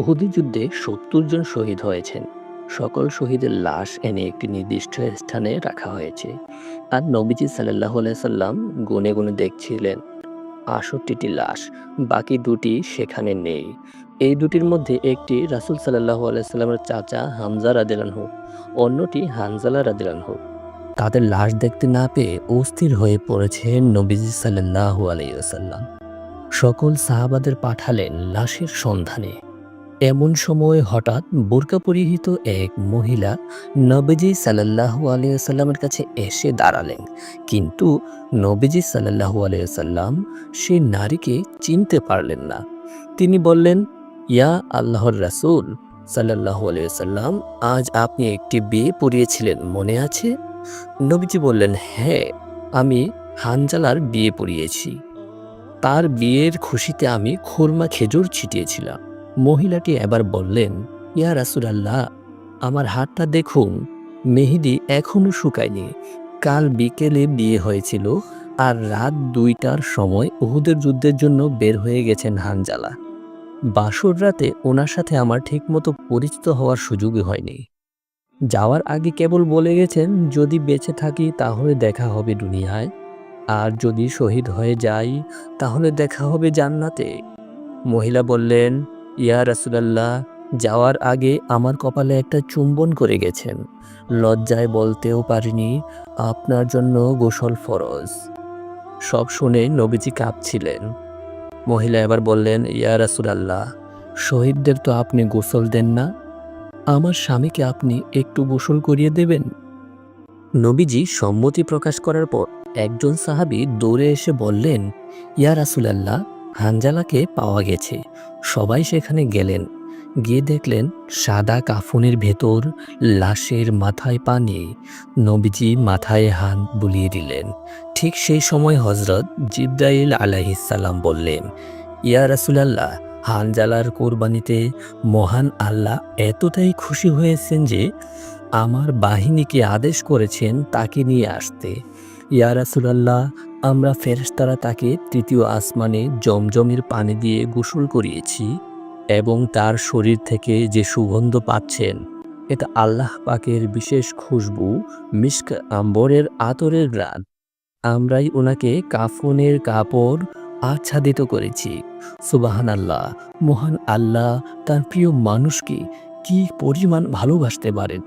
উহুদি যুদ্ধে সত্তর জন শহীদ হয়েছেন। সকল শহীদের লাশ এনে একটি নির্দিষ্ট স্থানে রাখা হয়েছে। আর নবীজি সাল্লাহ সাল্লাম গুনে গুনে দেখছিলেন আষট্টিটি লাশ, বাকি দুটি সেখানে নেই। এই দুটির মধ্যে একটি রাসুল সাল্লাহ আলাইসাল্লামের চাচা হামজা রাদিলানহু অন্যটি হানজালা রাদিলানহু তাদের লাশ দেখতে না পেয়ে অস্থির হয়ে পড়েছেন নবীজি সাল্লাহু আলাইসাল্লাম সকল সাহাবাদের পাঠালেন লাশের সন্ধানে। এমন সময় হঠাৎ বোরকা পরিহিত এক মহিলা নবীজি সাল্লাহু আলিয়াল্লামের কাছে এসে দাঁড়ালেন। কিন্তু নবীজি সাল্লাহু আলিয়াল্লাম সেই নারীকে চিনতে পারলেন না। তিনি বললেন, ইয়া আল্লাহর রাসূল সাল্লাহু আলিয়াল্লাম আজ আপনি একটি বিয়ে পড়িয়েছিলেন, মনে আছে? নবীজি বললেন হ্যাঁ আমি হানজালার বিয়ে পড়িয়েছি। তার বিয়ের খুশিতে আমি খুরমা খেজুর ছিটিয়েছিলাম। মহিলাটি এবার বললেন, ইয়া রাসুলাল্লাহ, আমার হাতটা দেখুন। মেহেদি এখনও শুকায়নি। কাল বিকেলে বিয়ে হয়েছিল আর রাত দুইটার সময় উহুদের যুদ্ধের জন্য বের হয়ে গেছেন হানজালা। বাসর রাতে ওনার সাথে আমার ঠিকমতো পরিচিত হওয়ার সুযোগই হয়নি। যাওয়ার আগে কেবল বলে গেছেন, যদি বেঁচে থাকি তাহলে দেখা হবে দুনিয়ায়, আর যদি শহীদ হয়ে যাই তাহলে দেখা হবে জান্নাতে। মহিলা বললেন ইয়া রাসুলাল্লাহ, যাওয়ার আগে আমার কপালে একটা চুম্বন করে গেছেন। লজ্জায় বলতেও পারিনি, আপনার জন্য গোসল ফরজ। সব শুনে নবীজি কাঁপছিলেন। মহিলা এবার বললেন, ইয়া রাসুলাল্লাহ, শহীদদের তো আপনি গোসল দেন না। আমার স্বামীকে আপনি একটু গোসল করিয়ে দেবেন? নবীজি সম্মতি প্রকাশ করার পর একজন সাহাবি দৌড়ে এসে বললেন, ইয়া রাসুলাল্লাহ হানজালাকে পাওয়া গেছে। সবাই সেখানে গেলেন। গিয়ে দেখলেন সাদা কাফনের ভেতর লাশের মাথায় পানি নবীজি মাথায় হাত বুলিয়ে দিলেন। ঠিক সেই সময় হজরত জিব্রাইল আলাইহিসাল্লাম বললেন, ইয়া রাসুলাল্লাহ, হানজালার কোরবানিতে মহান আল্লাহ এতটাই খুশি হয়েছেন যে আমার বাহিনীকে আদেশ করেছেন তাকে নিয়ে আসতে। ইয়া রাসুলাল্লাহ আমরা ফেরেশতারা তাকে তৃতীয় আসমানে জমজমের পানি দিয়ে গোসল করিয়েছি এবং তার শরীর থেকে যে সুগন্ধ পাচ্ছেন, এটা আল্লাহ পাকের বিশেষ খুশবু মিস্ক আম্বরের আতরের গ্রান আমরাই ওনাকে কাফনের কাপড় আচ্ছাদিত করেছি। সুবাহান আল্লাহ মহান আল্লাহ তার প্রিয় মানুষকে কি পরিমাণ ভালোবাসতে পারেন।